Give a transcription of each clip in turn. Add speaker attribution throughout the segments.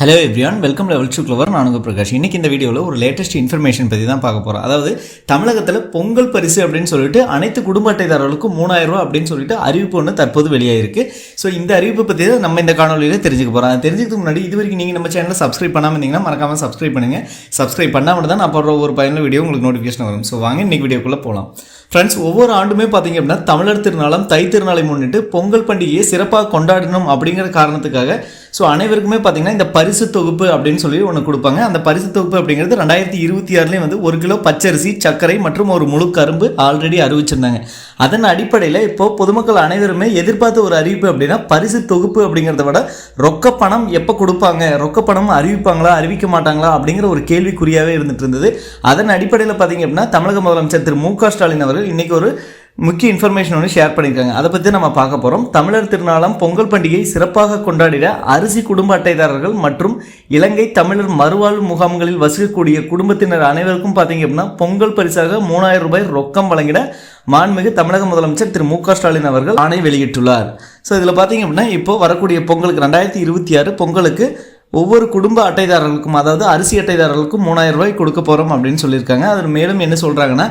Speaker 1: Hello everyone welcome level two clever நான் உங்கள் பிரகாஷ். இன்றைக்கி இந்த வீடியோவில் ஒரு லேட்டஸ்ட் இன்ஃபர்மேஷன் பற்றி தான் பார்க்க போகிறோம் அதாவது தமிழகத்தில் பொங்கல் பரிசு அப்படின்னு சொல்லிட்டு அனைத்து குடும்ப அட்டைதாரர்களுக்கும் மூணாயிரம் ரூபா அப்படின்னு சொல்லிட்டு அறிவிப்பு ஒன்று தற்போது வெளியாயிருக்கு. ஸோ இந்த அறிவிப்பை பற்றி தான் நம்ம இந்த காணொலியில் தெரிஞ்சுக்க போகிறோம் அதை தெரிஞ்சுக்கிறதுக்கு முன்னாடி இது வரைக்கும் நீங்கள் நம்ம சேனலை சப்ஸ்கிரைப் பண்ணாமல் இருந்தீங்கன்னா மறக்காமல் சப்ஸ்கிரைப் பண்ணுங்கள் சப்ஸ்கிரைப் பண்ணாமல் தான் நான் போடுற ஒரு பயனுள்ள வீடியோ உங்களுக்கு நோட்டிஃபிகேஷன் வரும். ஸோ வாங்க இன்னைக்கு வீடியோக்குள்ளே போகலாம் ஃப்ரெண்ட்ஸ் ஒவ்வொரு ஆண்டுமே பார்த்தீங்க அப்படின்னா தமிழர் திருநாளம் தை திருநாளை முன்னிட்டு பொங்கல் பண்டிகையை சிறப்பாக கொண்டாடணும் அப்படிங்கிற காரணத்துக்காக. ஸோ அனைவருக்குமே பார்த்தீங்கன்னா இந்த பரிசு தொகுப்பு அப்படின்னு சொல்லி ஒன்று கொடுப்பாங்க. அந்த பரிசு தொகுப்பு அப்படிங்கிறது ரெண்டாயிரத்தி இருபத்தி ஆறுலேயும் வந்து ஒரு கிலோ பச்சரிசி சர்க்கரை மற்றும் ஒரு முழு கரும்பு ஆல்ரெடி அறிவிச்சிருந்தாங்க. அதன் அடிப்படையில் இப்போ பொதுமக்கள் அனைவருமே எதிர்பார்த்த ஒரு அறிவிப்பு அப்படின்னா பரிசு தொகுப்பு அப்படிங்கிறத விட ரொக்க பணம் எப்போ கொடுப்பாங்க? ரொக்க பணம் அறிவிப்பாங்களா? அறிவிக்க மாட்டாங்களா? அப்படிங்கிற ஒரு கேள்விக்குறியாகவே இருந்துட்டு இருந்தது. அதன் அடிப்படையில் பார்த்தீங்க அப்படின்னா தமிழக முதலமைச்சர் திரு மு க ஸ்டாலின் அவர்கள் இன்னைக்கு ஒரு முக்கிய இன்ஃபர்மேஷன் ஒன்று ஷேர் பண்ணியிருக்காங்க அதை பற்றி நம்ம பார்க்க போகிறோம் தமிழர் திருநாளாம் பொங்கல் பண்டிகை சிறப்பாக கொண்டாடிட அரிசி குடும்ப அட்டைதாரர்கள் மற்றும் இலங்கை தமிழர் மறுவாழ்வு முகாம்களில் வசிக்கக்கூடிய குடும்பத்தினர் அனைவருக்கும் பார்த்தீங்க அப்படின்னா பொங்கல் பரிசாக மூணாயிரம் ரூபாய் ரொக்கம் வழங்கிட மாண்புமிகு தமிழக முதலமைச்சர் திரு மு க ஸ்டாலின் அவர்கள் ஆணை வெளியிட்டுள்ளார். ஸோ இதில் பார்த்தீங்க அப்படின்னா இப்போ வரக்கூடிய பொங்கலுக்கு ரெண்டாயிரத்தி இருபத்தி ஆறு பொங்கலுக்கு ஒவ்வொரு குடும்ப அட்டைதாரர்களுக்கும் அதாவது அரிசி அட்டைதாரர்களுக்கும் மூணாயிரம் ரூபாய் கொடுக்க போகிறோம் அப்படின்னு சொல்லியிருக்காங்க. அதில் மேலும் என்ன சொல்கிறாங்கன்னா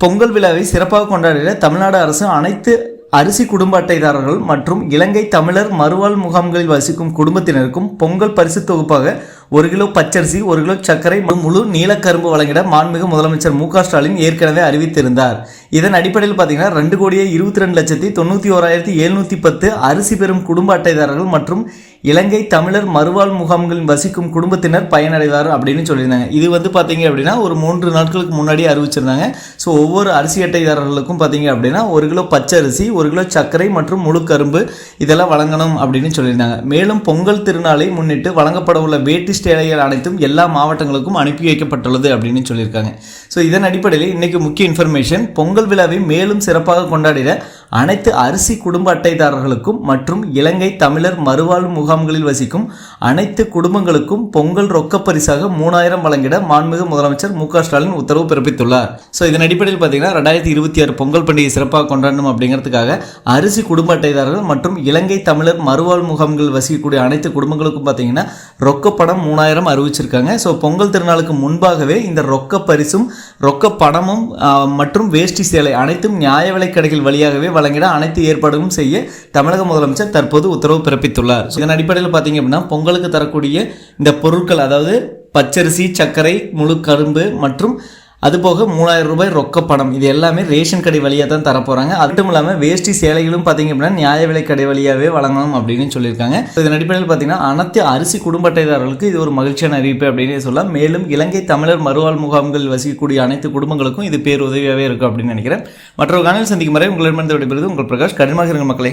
Speaker 1: பொங்கல் விழாவை சிறப்பாக கொண்டாடிட தமிழ்நாடு அரசு அனைத்து அரிசி குடும்ப அட்டைதாரர்கள் மற்றும் இலங்கை தமிழர் மறுவாழ் முகாம்களில் வசிக்கும் குடும்பத்தினருக்கும் பொங்கல் பரிசு தொகுப்பாக ஒரு கிலோ பச்சரிசி ஒரு கிலோ சர்க்கரை முழு நீலக்கரும்பு வழங்கிட மாண்புமிகு முதலமைச்சர் மு க ஸ்டாலின் ஏற்கனவே அறிவித்திருந்தார். இதன் அடிப்படையில் பார்த்தீங்கன்னா ரெண்டு கோடியே இருபத்தி ரெண்டு லட்சத்தி தொண்ணூற்றி ஓராயிரத்தி எழுநூற்றி பத்து அரிசி பெறும் குடும்ப அட்டைதாரர்கள் மற்றும் இலங்கை தமிழர் மறுவாழ் முகாம்களில் வசிக்கும் குடும்பத்தினர் பயனடைவார் அப்படின்னு சொல்லியிருந்தாங்க. இது வந்து பார்த்தீங்க அப்படின்னா ஒரு மூன்று நாட்களுக்கு முன்னாடி அறிவிச்சிருந்தாங்க. ஸோ ஒவ்வொரு அரிசி அட்டைதாரர்களுக்கும் பார்த்தீங்க அப்படின்னா ஒரு கிலோ பச்சரிசி ஒரு கிலோ சர்க்கரை மற்றும் முழு கரும்பு இதெல்லாம் வழங்கணும் அப்படின்னு சொல்லியிருந்தாங்க. மேலும் பொங்கல் திருநாளை முன்னிட்டு வழங்கப்பட உள்ள வேட்டி ஸ்டேலைகள் அனைத்தும் எல்லா மாவட்டங்களுக்கும் அனுப்பி வைக்கப்பட்டுள்ளது அப்படின்னு சொல்லியிருக்காங்க. ஸோ இதன் அடிப்படையில் இன்னைக்கு முக்கிய இன்ஃபர்மேஷன் பொங்கல் விழாவை மேலும் சிறப்பாக கொண்டாடிட அனைத்து அரிசி குடும்ப அட்டைதாரர்களுக்கும் மற்றும் இலங்கை தமிழர் மறுவாழ்வு முகாம்களில் வசிக்கும் அனைத்து குடும்பங்களுக்கும் பொங்கல் ரொக்க பரிசாக மூணாயிரம் வழங்கிட மாண்புமிகு முதலமைச்சர் மு க ஸ்டாலின் உத்தரவு பிறப்பித்துள்ளார். ஸோ இதன் அடிப்படையில் பார்த்தீங்கன்னா ரெண்டாயிரத்தி இருபத்தி ஆறு பொங்கல் பண்டிகை சிறப்பாக கொண்டாடணும் அப்படிங்கிறதுக்காக அரிசி குடும்ப அட்டைதாரர்கள் மற்றும் இலங்கை தமிழர் மறுவாழ்வு முகாம்களில் வசிக்கக்கூடிய அனைத்து குடும்பங்களுக்கும் பார்த்தீங்கன்னா ரொக்க பணம் மூணாயிரம் அறிவிச்சிருக்காங்க. ஸோ பொங்கல் திருநாளுக்கு முன்பாகவே இந்த ரொக்க பரிசும் ரொக்க பணமும் மற்றும் வேஷ்டி சேலை அனைத்தும் நியாய விலை கடைகள் வழியாகவே வழங்கிட அனைத்து ஏற்பாடுகளும் செய்ய தமிழக முதலமைச்சர் தற்போது உத்தரவு பிறப்பித்துள்ளார். இதன் அடிப்படையில் பார்த்தீங்க அப்படின்னா பொங்கலுக்கு தரக்கூடிய இந்த பொருட்கள் அதாவது பச்சரிசி சர்க்கரை முழு கரும்பு மற்றும் அது போக மூணாயிரம் ரூபாய் ரொக்க பணம். இது எல்லாமே ரேஷன் கடை வழியாக தான் தரப்போகிறாங்க அது மட்டும் இல்லாமல் வேஷ்டி சேலைகளும் பார்த்தீங்க அப்படின்னா நியாய விலை கடை வழியாகவே வழங்கணும் அப்படின்னு சொல்லியிருக்காங்க. இதன் அடிப்படையில் பார்த்தீங்கன்னா அனைத்து அரிசி குடும்ப அட்டைதாரர்களுக்கு இது ஒரு மகிழ்ச்சியான அறிவிப்பு அப்படின்னு சொல்லலாம். மேலும் இலங்கை தமிழர் மறுவாழ் முகாம்கள் வசிக்கக்கூடிய அனைத்து குடும்பங்களுக்கும் இது பேருதவியாகவே இருக்கும் அப்படின்னு நினைக்கிறேன். மற்றொரு காலையில் சந்திக்கும் வரை உங்களிடமிருந்து விடைபெறுவது உங்கள் பிரகாஷ். கடினமாக இருங்க மக்களே